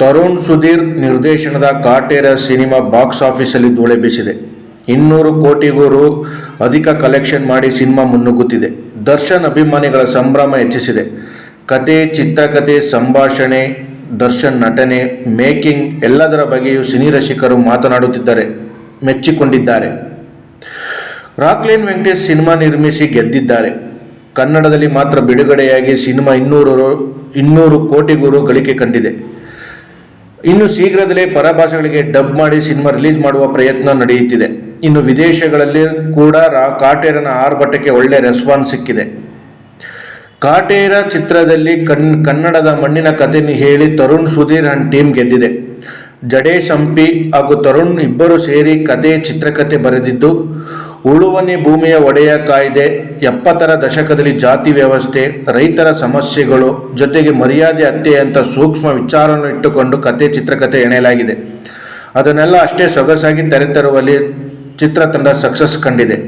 ತರುಣ್ ಸುಧೀರ್ ನಿರ್ದೇಶನದ Kaatera cinema box ಆಫೀಸಲ್ಲಿ ಧೂಳೆ ಬೀಸಿದೆ. ಇನ್ನೂರು ಕೋಟಿಗೂ ರು ಅಧಿಕ ಕಲೆಕ್ಷನ್ ಮಾಡಿ ಸಿನಿಮಾ ಮುನ್ನುಗ್ಗುತ್ತಿದೆ. ದರ್ಶನ್ ಅಭಿಮಾನಿಗಳ ಸಂಭ್ರಮ ಹೆಚ್ಚಿಸಿದೆ. ಕತೆ ಚಿತ್ರಕಥೆ ಸಂಭಾಷಣೆ, ದರ್ಶನ್ ನಟನೆ, ಮೇಕಿಂಗ್ ಎಲ್ಲದರ ಬಗ್ಗೆಯೂ ಸಿನಿ ರಸಿಕರು ಮಾತನಾಡುತ್ತಿದ್ದಾರೆ, ಮೆಚ್ಚಿಕೊಂಡಿದ್ದಾರೆ. ರಾಕ್ಲೈನ್ ವೆಂಕಟೇಶ್ ಸಿನಿಮಾ ನಿರ್ಮಿಸಿ ಗೆದ್ದಿದ್ದಾರೆ. ಕನ್ನಡದಲ್ಲಿ ಮಾತ್ರ ಬಿಡುಗಡೆಯಾಗಿ ಸಿನಿಮಾ ಇನ್ನೂರು ಇನ್ನೂರು ಕೋಟಿಗೂ ಗಳಿಕೆ ಕಂಡಿದೆ. ಇನ್ನು ಶೀಘ್ರದಲ್ಲೇ ಪರಭಾಷೆಗಳಿಗೆ ಡಬ್ ಮಾಡಿ ಸಿನಿಮಾ ರಿಲೀಸ್ ಮಾಡುವ ಪ್ರಯತ್ನ ನಡೆಯುತ್ತಿದೆ. ಇನ್ನು ವಿದೇಶಗಳಲ್ಲಿ ಕೂಡ ರಾ, ಕಾಟೇರನ ಆರ್ಭಟಕ್ಕೆ ಒಳ್ಳೆ ರೆಸ್ಪಾನ್ಸ್ ಸಿಕ್ಕಿದೆ. ಕಾಟೇರ ಚಿತ್ರದಲ್ಲಿ ಕನ್ ಕನ್ನಡದ ಮಣ್ಣಿನ ಕಥೆಯನ್ನು ಹೇಳಿ ತರುಣ್ ಸುಧೀರ್ ಅಂಡ್ ಟೀಮ್ ಗೆದ್ದಿದೆ. ಜಡೇಶ್ ಹಂಪಿ ಹಾಗೂ ತರುಣ್ ಇಬ್ಬರು ಸೇರಿ ಕತೆ ಚಿತ್ರಕಥೆ ಬರೆದಿದ್ದು ಉಳುವನೆ ಭೂಮಿಯ ಒಡೆಯ ಕಾಯ್ದೆ, ಎಪ್ಪತ್ತರ ದಶಕದಲ್ಲಿ ಜಾತಿ ವ್ಯವಸ್ಥೆ, ರೈತರ ಸಮಸ್ಯೆಗಳು ಜೊತೆಗೆ ಮರ್ಯಾದೆ ಹತ್ಯೆ ಅಂತ ಸೂಕ್ಷ್ಮ ವಿಚಾರವನ್ನು ಇಟ್ಟುಕೊಂಡು ಕತೆ ಚಿತ್ರಕಥೆ ಎಣೆಯಲಾಗಿದೆ. ಅದನ್ನೆಲ್ಲ ಅಷ್ಟೇ ಸೊಗಸಾಗಿ ತೆರೆತರುವಲ್ಲಿ ಚಿತ್ರತಂಡ ಸಕ್ಸಸ್ ಕಂಡಿದೆ.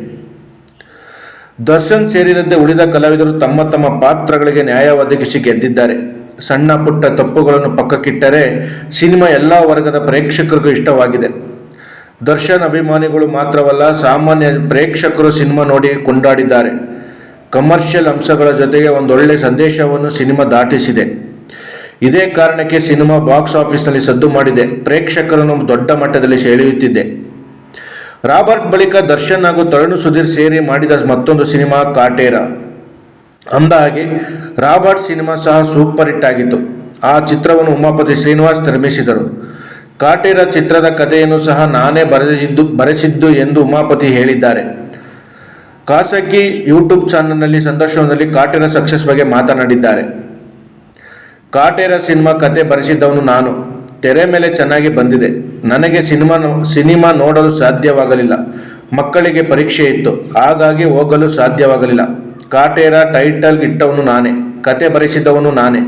ದರ್ಶನ್ ಸೇರಿದಂತೆ ಉಳಿದ ಕಲಾವಿದರು ತಮ್ಮ ತಮ್ಮ ಪಾತ್ರಗಳಿಗೆ ನ್ಯಾಯ ಒದಗಿಸಿ ಗೆದ್ದಿದ್ದಾರೆ. ಸಣ್ಣ ಪುಟ್ಟ ತಪ್ಪುಗಳನ್ನು ಪಕ್ಕಕ್ಕಿಟ್ಟರೆ ಸಿನಿಮಾ ಎಲ್ಲ ವರ್ಗದ ಪ್ರೇಕ್ಷಕರಿಗೂ ಇಷ್ಟವಾಗಿದೆ. ದರ್ಶನ್ ಅಭಿಮಾನಿಗಳು ಮಾತ್ರವಲ್ಲ, ಸಾಮಾನ್ಯ ಪ್ರೇಕ್ಷಕರು ಸಿನಿಮಾ ನೋಡಿ ಕೊಂಡಾಡಿದ್ದಾರೆ. ಕಮರ್ಷಿಯಲ್ ಅಂಶಗಳ ಜೊತೆಗೆ ಒಂದೊಳ್ಳೆ ಸಂದೇಶವನ್ನು ಸಿನಿಮಾ ದಾಟಿಸಿದೆ. ಇದೇ ಕಾರಣಕ್ಕೆ ಸಿನಿಮಾ ಬಾಕ್ಸ್ ಆಫೀಸ್ನಲ್ಲಿ ಸದ್ದು ಮಾಡಿದೆ. ಪ್ರೇಕ್ಷಕರನ್ನು ದೊಡ್ಡ ಮಟ್ಟದಲ್ಲಿ ಸೆಳೆಯುತ್ತಿದೆ. ರಾಬರ್ಟ್ ಬಳಿಕ ದರ್ಶನ್ ಹಾಗೂ ತರುಣ್ ಸುಧೀರ್ ಸೇರಿ ಮಾಡಿದ ಮತ್ತೊಂದು ಸಿನಿಮಾ ಕಾಟೇರ. ಅಂದಹಾಗೆ, ರಾಬರ್ಟ್ ಸಿನಿಮಾ ಸಹ ಸೂಪರ್ ಹಿಟ್ ಆಗಿತ್ತು. ಆ ಚಿತ್ರವನ್ನು ಉಮಾಪತಿ ಶ್ರೀನಿವಾಸ್ ನಿರ್ಮಿಸಿದರು. ಕಾಟೇರ ಚಿತ್ರದ ಕಥೆಯನ್ನು ಸಹ ನಾನೇ ಬರೆದಿದ್ದು ಬರೆಸಿದ್ದು ಎಂದು ಉಮಾಪತಿ ಹೇಳಿದ್ದಾರೆ. ಖಾಸಗಿ ಯೂಟ್ಯೂಬ್ ಚಾನಲ್ನಲ್ಲಿ ಸಂದರ್ಶನದಲ್ಲಿ ಕಾಟೇರ ಸಕ್ಸಸ್ ಬಗ್ಗೆ ಮಾತನಾಡಿದ್ದಾರೆ. ಕಾಟೇರ ಸಿನಿಮಾ ಕತೆ ಬರೆಸಿದ್ದವನು ನಾನು. ತೆರೆ ಮೇಲೆ ಚೆನ್ನಾಗಿ ಬಂದಿದೆ. ನನಗೆ ಸಿನಿಮಾ ಸಿನಿಮಾ ನೋಡಲು ಸಾಧ್ಯವಾಗಲಿಲ್ಲ. ಮಕ್ಕಳಿಗೆ ಪರೀಕ್ಷೆ ಇತ್ತು. ಹಾಗಾಗಿ ಹೋಗಲು ಸಾಧ್ಯವಾಗಲಿಲ್ಲ. ಕಾಟೇರ ಟೈಟಲ್ ಇಟ್ಟವನು ನಾನೇ. ಕತೆ ಬರೆಸಿದವನು ನಾನೇ.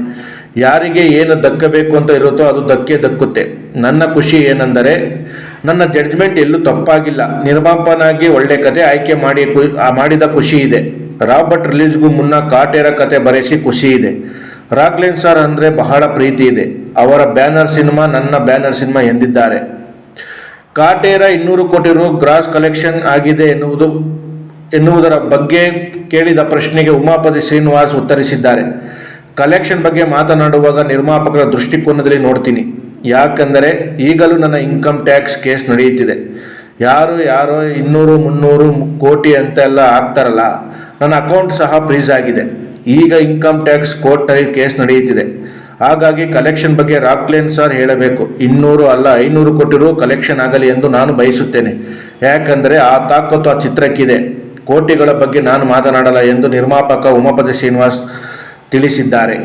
ಯಾರಿಗೆ ಏನು ದಕ್ಕಬೇಕು ಅಂತ ಇರುತ್ತೋ ಅದು ದಕ್ಕೆ ದಕ್ಕುತ್ತೆ. ನನ್ನ ಖುಷಿ ಏನೆಂದರೆ, ನನ್ನ ಜಡ್ಜ್ಮೆಂಟ್ ಎಲ್ಲೂ ತಪ್ಪಾಗಿಲ್ಲ. ನಿರ್ಮಾಪನಾಗಿ ಒಳ್ಳೆ ಕತೆ ಆಯ್ಕೆ ಮಾಡಿ ಮಾಡಿದ ಖುಷಿ ಇದೆ. ರಾಬರ್ಟ್ ರಿಲೀಸ್ಗೂ ಮುನ್ನ ಕಾಟೇರ ಕತೆ ಬರೆಸಿ ಖುಷಿ ಇದೆ. ರಾಕ್ಲೈನ್ ಸರ್ ಅಂದರೆ ಬಹಳ ಪ್ರೀತಿ ಇದೆ. ಅವರ ಬ್ಯಾನರ್ ಸಿನಿಮಾ ನನ್ನ ಬ್ಯಾನರ್ ಸಿನಿಮಾ ಎಂದಿದ್ದಾರೆ. ಕಾಟೇರ ಇನ್ನೂರು ಕೋಟಿ ರು ಗ್ರಾಸ್ ಕಲೆಕ್ಷನ್ ಆಗಿದೆ ಎನ್ನುವುದು, ಎನ್ನುವುದರ ಬಗ್ಗೆ ಕೇಳಿದ ಪ್ರಶ್ನೆಗೆ ಉಮಾಪತಿ ಶ್ರೀನಿವಾಸ್ ಉತ್ತರಿಸಿದ್ದಾರೆ. ಕಲೆಕ್ಷನ್ ಬಗ್ಗೆ ಮಾತನಾಡುವಾಗ ನಿರ್ಮಾಪಕರ ದೃಷ್ಟಿಕೋನದಲ್ಲಿ ನೋಡ್ತೀನಿ. ಯಾಕಂದರೆ ಈಗಲೂ ನನ್ನ ಇನ್ಕಮ್ ಟ್ಯಾಕ್ಸ್ ಕೇಸ್ ನಡೆಯುತ್ತಿದೆ. ಯಾರು ಯಾರೋ ಇನ್ನೂರು ಮುನ್ನೂರು ಕೋಟಿ ಕೋಟಿ ಅಂತೆಲ್ಲ ಆಗ್ತಾರಲ್ಲ ನನ್ನ ಅಕೌಂಟ್ ಸಹ ಫ್ರೀಸ್ ಆಗಿದೆ. ಈಗ ಇನ್ಕಮ್ ಟ್ಯಾಕ್ಸ್ ಕೋರ್ಟಲ್ಲಿ ಕೇಸ್ ನಡೆಯುತ್ತಿದೆ. ಹಾಗಾಗಿ ಕಲೆಕ್ಷನ್ ಬಗ್ಗೆ ರಾಕ್ಲೇನ್ ಸರ್ ಹೇಳಬೇಕು. ಇನ್ನೂರು ಅಲ್ಲ, ಐನೂರು ಕೋಟಿ ರೂ ಕಲೆಕ್ಷನ್ ಆಗಲಿ ಎಂದು ನಾನು ಬಯಸುತ್ತೇನೆ. ಯಾಕಂದರೆ ಆ ತಾಕತ್ತು ಆ ಚಿತ್ರಕ್ಕಿದೆ. ಕೋಟಿಗಳ ಬಗ್ಗೆ ನಾನು ಮಾತನಾಡಲ್ಲ ಎಂದು ನಿರ್ಮಾಪಕ ಉಮಾಪತಿ ಶ್ರೀನಿವಾಸ್ ತಿಳಿಸಿದ್ದಾರೆ.